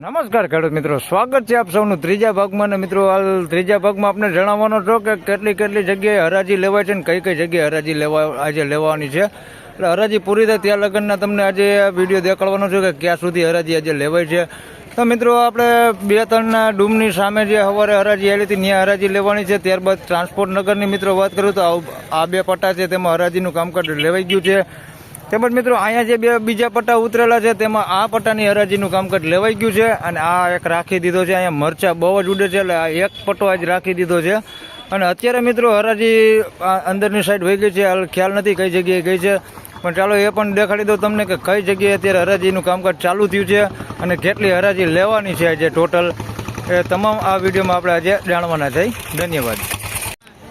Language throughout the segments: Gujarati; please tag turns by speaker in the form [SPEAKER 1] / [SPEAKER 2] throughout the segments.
[SPEAKER 1] નમસ્કાર ખેડૂત મિત્રો, સ્વાગત છે આપ સૌનું ત્રીજા ભાગમાં. મિત્રો, હાલ ત્રીજા ભાગમાં આપણે જણાવવાનો છો કે કેટલી કેટલી જગ્યાએ હરાજી લેવાય છે અને કઈ કઈ જગ્યાએ હરાજી લેવા આજે લેવાની છે. એટલે હરાજી પૂરી થાય ત્યાં લગનના તમને આજે વીડિયો દેખાડવાનો છે કે ક્યાં સુધી હરાજી આજે લેવાય છે. તો મિત્રો, આપણે બે ત્રણના ડૂમની સામે જે સવારે હરાજી આવેલી હતી, ત્યાં હરાજી લેવાની છે. ત્યારબાદ ટ્રાન્સપોર્ટ નગરની મિત્રો વાત કરું તો આ બે પટ્ટા છે, તેમાં હરાજીનું કામકાજ લેવાઈ ગયું છે. તેમજ મિત્રો, અહીંયા જે બે બીજા પટ્ટા ઉતરેલા છે, તેમાં આ પટ્ટાની હરાજીનું કામકાજ લેવાઈ ગયું છે અને આ એક રાખી દીધો છે. અહીંયા મરચા બહુ જ ઉડે છે, એટલે આ એક પટ્ટો આજ રાખી દીધો છે. અને અત્યારે મિત્રો, હરાજી અંદરની સાઈડ વહી ગઈ છે. ખ્યાલ નથી કઈ જગ્યાએ ગઈ છે. પણ ચાલો એ પણ દેખાડી દઉં તમને કે કઈ જગ્યાએ અત્યારે હરાજીનું કામકાજ ચાલુ થયું છે અને કેટલી હરાજી લેવાની છે આજે ટોટલ એ તમામ આ વિડીયોમાં આપણે આજે જાણવાના છે. ધન્યવાદ.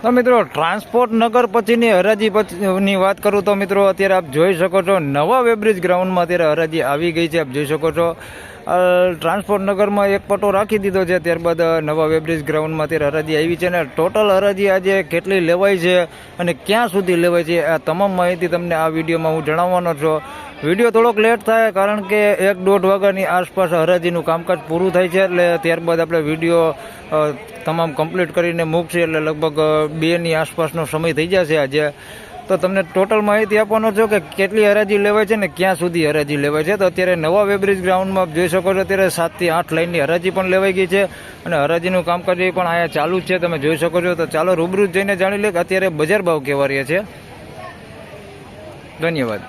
[SPEAKER 1] તો મિત્રો, ટ્રાન્સપોર્ટ નગર પછીની હરાજી પછીની વાત કરું તો મિત્રો, અત્યારે આપ જોઈ શકો છો નવા વેબ્રિજ ગ્રાઉન્ડમાં અત્યારે હરાજી આવી ગઈ છે. આપ જોઈ શકો છો ટ્રાન્સપોર્ટ નગરમાં એક પટ્ટો રાખી દીધો છે, ત્યારબાદ નવા વેબ્રિજ ગ્રાઉન્ડમાં અત્યારે હરાજી આવી છે અને ટોટલ હરાજી આજે કેટલી લેવાય છે અને ક્યાં સુધી લેવાય છે, આ તમામ માહિતી તમને આ વિડીયોમાં હું જણાવવાનો છું. વીડિયો થોડોક લેટ થાય કારણ કે એક દોઢ વાગ્યાની આસપાસ હરાજીનું કામકાજ પૂરું થાય છે એટલે ત્યારબાદ આપણે વીડિયો તમામ કમ્પ્લીટ કરીને મૂકશે એટલે લગભગ બેની આસપાસનો સમય થઈ જશે આજે. તો તમને ટોટલ માહિતી આપવાનો છો કે કેટલી હરાજી લેવાય છે ને ક્યાં સુધી હરાજી લેવાય છે. તો અત્યારે નવા વેબ્રિજ ગ્રાઉન્ડમાં જોઈ શકો છો, અત્યારે સાતથી આઠ લાઇનની હરાજી પણ લેવાઈ ગઈ છે અને હરાજીનું કામકાજ એ પણ અહીંયા ચાલુ જ છે, તમે જોઈ શકો છો. તો ચાલો રૂબરૂ જઈને જાણી લે કે અત્યારે બજાર ભાવ કેવા રહ્યા છે. ધન્યવાદ.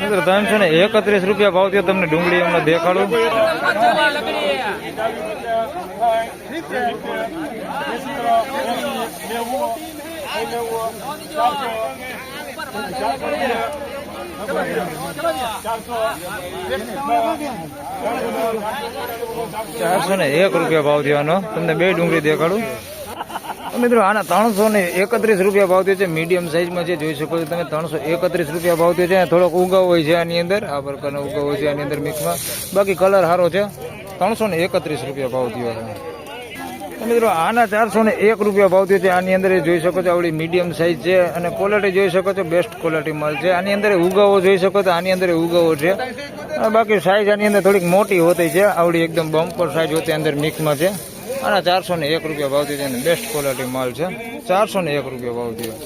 [SPEAKER 1] મિત્રો ત્રણસો ને એકત્રીસ રૂપિયા ભાવ થયો, તમને ડુંગળી એમને દેખાડું. ચારસો ને એક રૂપિયા ભાવ થયો તમને બે ડુંગળી દેખાડું. મિત્રો, આના ત્રણસો ને એકત્રીસ રૂપિયા ભાવ થયો છે. મીડિયમ સાઇઝમાં જે જોઈ શકો છો તમે, ત્રણસો એકત્રીસ રૂપિયા ભાવ થયો છે. થોડોક ઉગાવ હોય છે આની અંદર. આ પ્રકારનો ઉગાવ હોય છે આની અંદર મિક્સમાં. બાકી કલર સારો છે. ત્રણસો ને એકત્રીસ રૂપિયા ભાવ થયો છે. મિત્રો, આના ચારસો ને એક રૂપિયા ભાવ થયો છે. આની અંદર જોઈ શકો છો, આવડી મીડિયમ સાઇઝ છે અને ક્વોલિટી જોઈ શકો છો બેસ્ટ ક્વોલિટી માલ છે. આની અંદર ઉગાવો જોઈ શકો તો આની અંદર ઉગાવો છે. બાકી સાઇઝ આની અંદર થોડીક મોટી હોતી છે. આવડી એકદમ બમ્પર સાઇઝ હોતી અંદર મિક્સમાં છે. આના ચારસો ને એક રૂપિયા ભાવ છે બેસ્ટ ક્વોલિટી માલ છે. ચારસો ને એક રૂપિયા ભાવ થયો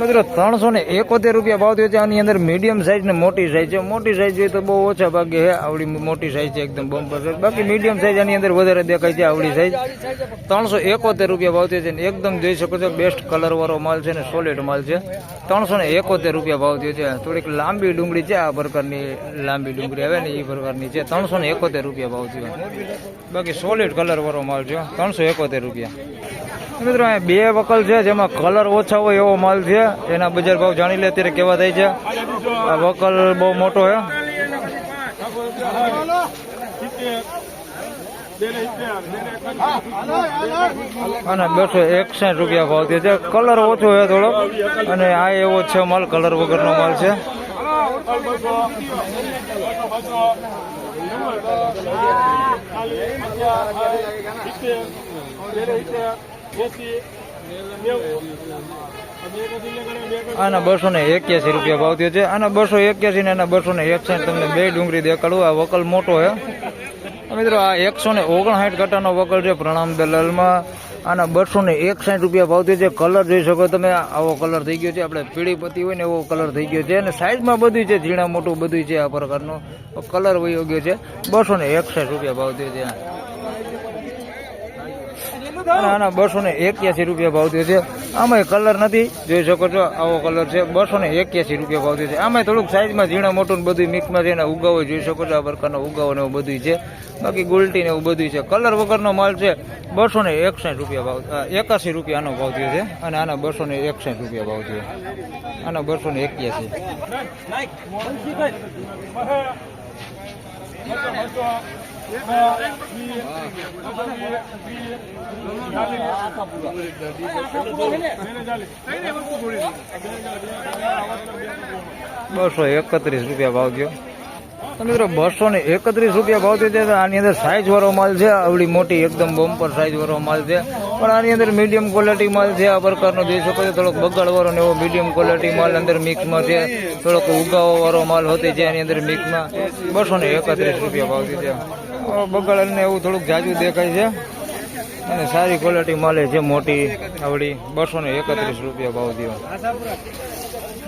[SPEAKER 1] મિત્રો, ત્રણસો ને એકોતેર રૂપિયા ભાવ થયો છે. આની અંદર મીડિયમ સાઇઝ ને મોટી સાઇઝ છે. મોટી સાઇઝ જોઈએ તો બહુ ઓછા ભાગે છે. આવડી મોટી સાઇઝ છે, એકદમ બમ્પર સાઇઝ બાકી મીડિયમ સાઇઝ આની અંદર વધારે દેખાય છે આવડી સાઇઝ ત્રણસો એકોતેર રૂપિયા ભાવ થયો છે ને એકદમ જોઈ શકો છો બેસ્ટ કલર વાળો માલ છે ને સોલિડ માલ છે. ત્રણસો ને એકોતેર રૂપિયા ભાવ થયો છે. થોડીક લાંબી ડુંગળી છે. આ પ્રકારની લાંબી ડુંગળી આવે ને એ પ્રકારની છે. ત્રણસો ને એકોતેર રૂપિયા ભાવ થયો. બાકી સોલિડ કલર વાળો માલ છે. ત્રણસો એકોતેર રૂપિયા. મિત્રો, અહીંયા બે વકલ છે જેમાં કલર ઓછા હોય એવો માલ છે. એના બજાર ભાવ જાણી લે, અત્યારે કેવા થાય છે. આ વકલ બહુ મોટો છે. અને બસો એકસઠ રૂપિયા ભાવ થયો છે. કલર ઓછો છે થોડો. અને આ એવો છે માલ કલર વગરનો માલ છે. આના બસો ને એક્યાસી રૂપિયા ભાવ થયો છે. આના બસો એક્યાસી ને આના બસો ને એકસાઠ તમને બે ડુંગળી દેખાડું. આ વકલ મોટો છે મિત્રો, આ એકસો ને ઓગણસાઠ કટાનો વકલ છે પ્રણામ દલાલમાં. આના બસો ને એકસાઠ રૂપિયા ભાવ થયો છે. કલર જોઈ શકો તમે. આવો કલર થઈ ગયો છે. આપણે પીળી પતી હોય ને એવો કલર થઈ ગયો છે. અને સાઈઝમાં બધું છે. ઝીણા મોટું બધું છે આ પ્રકારનો. કલર વયો ગયો છે. બસો ને એકસાઠ રૂપિયા ભાવ થયો છે અને આના બસો ને એક્યાસી રૂપિયા ભાવ થયો છે. આમાં કલર નથી. જોઈ શકો છો, આવો કલર છે. બસો ને એક્યાસી રૂપિયા ભાવ થયો છે. આમાં થોડુંક સાઈઝમાં ઝીણા મોટું બધું મિક્સમાં છે એના ઉગાવો જોઈ શકો છો, આ પ્રકારનો ઉગાવો ને એવું બધું છે. બાકી ગુલટી ને એવું બધું છે. કલર વગરનો માલ છે, બસો ને એકસાઠ રૂપિયા ભાવ એકાસી રૂપિયાનો ભાવ થયો છે. અને આના બસો ને એકસાઠ રૂપિયા ભાવ થયો. આના બસો ને એક્યાસી. બસો એકત્રીસ રૂપિયા ભાવ ગયો મિત્રો, બસો ને એકત્રીસ રૂપિયા ભાવ થયો છે. આની અંદર સાઈઝ વાળો માલ છે. આવડી મોટી એકદમ બમ્પર સાઈઝ વાળો માલ છે. પણ આની અંદર મીડિયમ ક્વોલિટી માલ છે. આ પ્રકારનો જોઈ શકો છો થોડોક બગાડ વાળો ને એવો મીડિયમ ક્વોલિટી માલ અંદર મિક્સમાં છે. થોડોક ઉગાવો વાળો માલ હોતી છે આની અંદર મિક્સમાં બસો ને એકત્રીસ રૂપિયા ભાવ થયો બગાડ ને એવું થોડુંક જાજુ દેખાય છે. અને સારી ક્વોલિટી મળે છે, મોટી, આવડી. બસો ને એકત્રીસ રૂપિયા ભાવ થયો.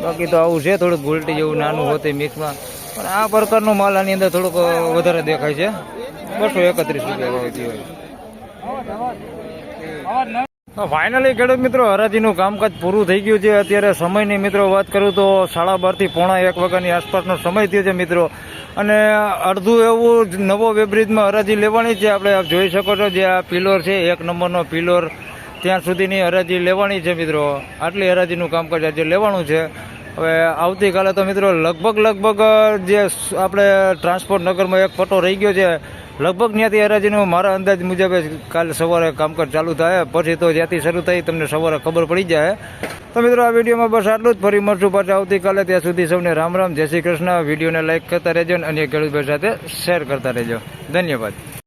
[SPEAKER 1] બાકી તો આવું છે, થોડુંક ગુલટી જેવું નાનું હોતી મિક્સમાં. પણ આ પ્રકારનો માલ આની અંદર થોડુંક વધારે દેખાય છે. બસો એકત્રીસ રૂપિયા ભાવ થયો. ફાઇનલી ખેડૂત મિત્રો, હરાજીનું કામકાજ પૂરું થઈ ગયું છે. અત્યારે સમયની મિત્રો વાત કરું તો સાડા બારથી પોણા એક વાગ્યાની આસપાસનો સમય થયો છે મિત્રો. અને અડધું એવું નવો વેબ્રિજમાં હરાજી લેવાની છે. આપણે આપ જોઈ શકો છો જે આ પિલોર છે, એક નંબરનો પિલોર ત્યાં સુધીની હરાજી લેવાની છે મિત્રો. આટલી હરાજીનું કામકાજ આજે લેવાનું છે. હવે આવતીકાલે તો મિત્રો લગભગ લગભગ જે આપણે ટ્રાન્સપોર્ટ નગરમાં એક પટ્ટો રહી ગયો છે. લગભગ ત્યાંથી હરાજીનું મારા અંદાજ મુજબ કાલે સવારે કામકાજ ચાલુ થાય, પછી તો જ્યાંથી શરૂ થાય તમને સવારે ખબર પડી જાય. તો મિત્રો, આ વિડીયોમાં બસ આટલું જ. ફરી મળશું પાછા આવતીકાલે. ત્યાં સુધી સૌને રામ રામ. જય શ્રી કૃષ્ણ. વિડીયોને લાઈક કરતા રહેજો અને અન્ય ખેડૂતભાઈ સાથે શેર કરતા રહેજો. ધન્યવાદ.